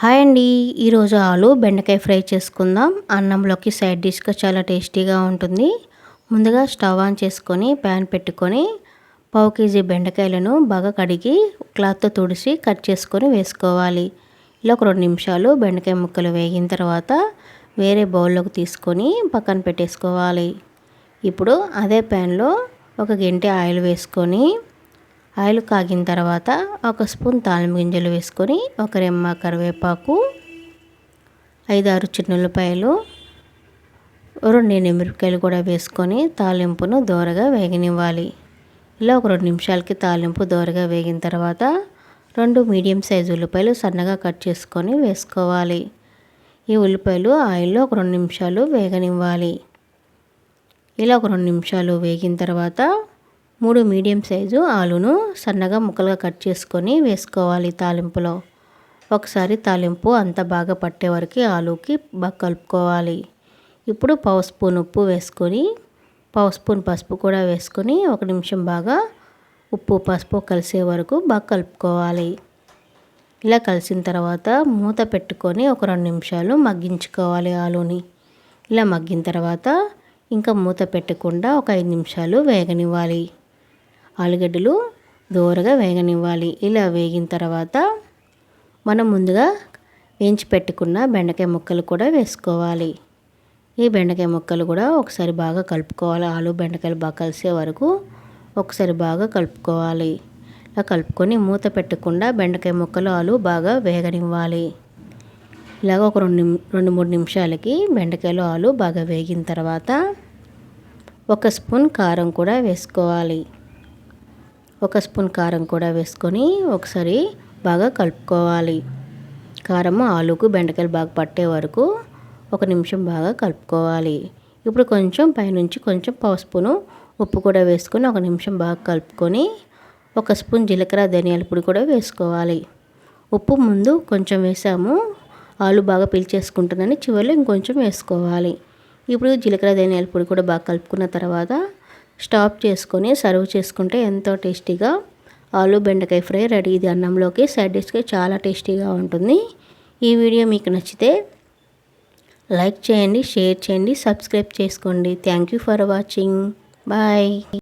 Hi అండి. ఈరోజు ఆలు బెండకాయ ఫ్రై చేసుకుందాం. అన్నంలోకి సైడ్ డిష్గా చాలా టేస్టీగా ఉంటుంది. ముందుగా స్టవ్ ఆన్ చేసుకొని ప్యాన్ పెట్టుకొని పావు కేజీ బెండకాయలను బాగా కడిగి క్లాత్తో తుడిచి కట్ చేసుకొని వేసుకోవాలి. ఇలా ఒక రెండు నిమిషాలు బెండకాయ ముక్కలు వేగిన తర్వాత వేరే బౌల్లోకి తీసుకొని పక్కన పెట్టేసుకోవాలి. ఇప్పుడు అదే ప్యాన్లో ఒక గంటె ఆయిల్ వేసుకొని ఆయిల్ కాగిన తర్వాత ఒక స్పూన్ తాళం గింజలు వేసుకొని ఒక రెమ్మ కరివేపాకు ఐదారు చిన్నులపాయలు రెండు నిమిరపకాయలు కూడా వేసుకొని తాలింపును దోరగా వేగనివ్వాలి. ఇలా ఒక రెండు నిమిషాలకి తాలింపు దోరగా వేగిన తర్వాత రెండు మీడియం సైజు ఉల్లిపాయలు సన్నగా కట్ చేసుకొని వేసుకోవాలి. ఈ ఉల్లిపాయలు ఆయిల్లో ఒక రెండు నిమిషాలు వేగనివ్వాలి. ఇలా ఒక రెండు నిమిషాలు వేగిన తర్వాత మూడు మీడియం సైజు ఆలును సన్నగా ముక్కలుగా కట్ చేసుకొని వేసుకోవాలి తాలింపులో. ఒకసారి తాలింపు అంత బాగా పట్టే వరకు ఆలుకి బాగా కలుపుకోవాలి. ఇప్పుడు పావు స్పూన్ ఉప్పు వేసుకొని పావు స్పూన్ పసుపు కూడా వేసుకొని ఒక నిమిషం బాగా ఉప్పు పసుపు కలిసే వరకు బాగా కలుపుకోవాలి. ఇలా కలిసిన తర్వాత మూత పెట్టుకొని ఒక రెండు నిమిషాలు మగ్గించుకోవాలి ఆలుని. ఇలా మగ్గిన తర్వాత ఇంకా మూత పెట్టకుండా ఒక ఐదు నిమిషాలు వేగనివ్వాలి. ఆలుగడ్డలు దోరగా వేగనివ్వాలి. ఇలా వేగిన తర్వాత మనం ముందుగా వేయించి పెట్టుకున్న బెండకాయ ముక్కలు కూడా వేసుకోవాలి. ఈ బెండకాయ ముక్కలు కూడా ఒకసారి బాగా కలుపుకోవాలి. ఆలు బెండకాయలు బాగా కలిసే వరకు ఒకసారి బాగా కలుపుకోవాలి. ఇలా కలుపుకొని మూత పెట్టకుండా బెండకాయ ముక్కలు ఆలు బాగా వేగనివ్వాలి. ఇలాగ ఒక రెండు రెండు మూడు నిమిషాలకి బెండకాయలు ఆలు బాగా వేగిన తర్వాత ఒక స్పూన్ కారం కూడా వేసుకోవాలి. ఒక స్పూన్ కారం కూడా వేసుకొని ఒకసారి బాగా కలుపుకోవాలి. కారము ఆలుకు బెండకాయలు బాగా పట్టే వరకు ఒక నిమిషం బాగా కలుపుకోవాలి. ఇప్పుడు కొంచెం పైనుంచి కొంచెం పావు స్పూను ఉప్పు కూడా వేసుకొని ఒక నిమిషం బాగా కలుపుకొని ఒక స్పూన్ జీలకర్ర ధనియాల పొడి కూడా వేసుకోవాలి. ఉప్పు ముందు కొంచెం వేసాము. ఆలు బాగా పీల్చేసుకుంటుందని చివరిలో ఇంకొంచెం వేసుకోవాలి. ఇప్పుడు జీలకర్ర ధనియాల పొడి కూడా బాగా కలుపుకున్న తర్వాత స్టాప్ చేసుకొని సర్వ్ చేసుకుంటే ఎంతో టేస్టీగా ఆలు బెండకాయ ఫ్రై రెడీ. ఇది అన్నంలోకి సైడ్ డిష్కి చాలా టేస్టీగా ఉంటుంది. ఈ వీడియో మీకు నచ్చితే లైక్ చేయండి షేర్ చేయండి సబ్స్క్రైబ్ చేసుకోండి. Thank you for watching. Bye.